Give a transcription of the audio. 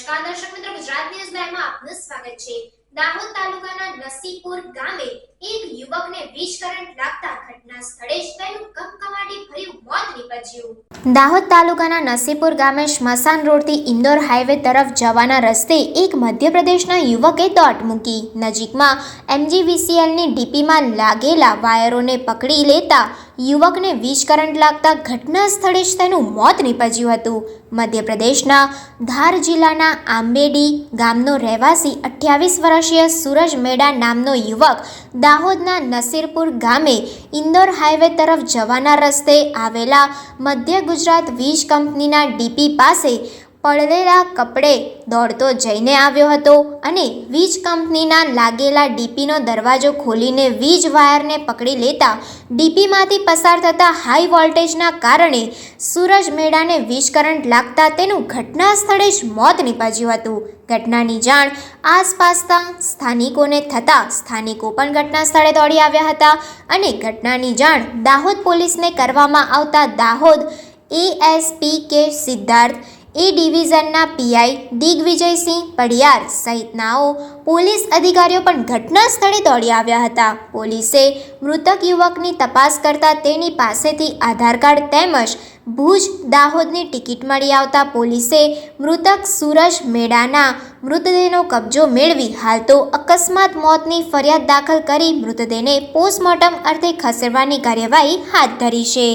નમસ્કાર દર્શક મિત્રો, ગુજરાત ન્યૂઝ લાઈવમાં આપનું સ્વાગત છે. દાહોદ તાલુકાના નસીપુર ગામે એક યુવકને વીજ કરંટ લાગતા ઘટના સ્થળે જ તેનું કમકમાટી ભર્યું મોત નીપજ્યું. દાહોદ તાલુકાના નસીપુર ગામે સ્મશાન રોડથી ઇન્દોર હાઈવે તરફ જવાના રસ્તે એક મધ્યપ્રદેશના યુવકે દોટ મૂકી. નજીકમાં એમજીવીસીએલની ડીપીમાં લાગેલા વાયરોને પકડી લેતા યુવકને વીજ કરંટ લાગતા ઘટના સ્થળે જ તેનું મોત નીપજ્યું હતું. મધ્યપ્રદેશના ધાર જિલ્લાના આંબેડી ગામનો રહેવાસી અઠ્યાવીસ વર્ષીય સૂરજ મેડા નામનો યુવક દાહોદના નસીરપુર ગામે ઇન્દોર હાઈવે તરફ જવાના રસ્તે આવેલા મધ્ય ગુજરાત વીજ કંપનીના ડીપી પાસે પડેલા કપડે દોડતો જઈને આવ્યો હતો અને વીજ કંપનીના લાગેલા ડીપીનો દરવાજો ખોલીને વીજ વાયરને પકડી લેતા ડીપીમાંથી પસાર થતા હાઈ વોલ્ટેજના કારણે સૂરજ મેળાને વીજ કરંટ લાગતા તેનું ઘટના સ્થળે જ મોત નીપજ્યું હતું. ઘટનાની જાણ આસપાસના સ્થાનિકોને થતાં સ્થાનિકો પણ ઘટના સ્થળે દોડી આવ્યા હતા અને ઘટનાની જાણ દાહોદ પોલીસને કરવામાં આવતા દાહોદ એએસપી કે સિદ્ધાર્થ એ ડિવિઝનના પીઆઈ દિગ્વિજયસિંહ પડિયાર સહિતનાઓ પોલીસ અધિકારીઓ પણ ઘટના સ્થળે દોડી આવ્યા હતા. પોલીસે મૃતક યુવકની તપાસ કરતા તેની પાસેથી આધાર કાર્ડ તેમજ ભુજ દાહોદની ટિકિટ મળી આવતા પોલીસે મૃતક સૂરજ મેડાના મૃતદેહનો કબજો મેળવી હાલ તો અકસ્માત મોતની ફરિયાદ દાખલ કરી મૃતદેહને પોસ્ટમોર્ટમ અર્થે ખસેડવાની કાર્યવાહી હાથ ધરી છે.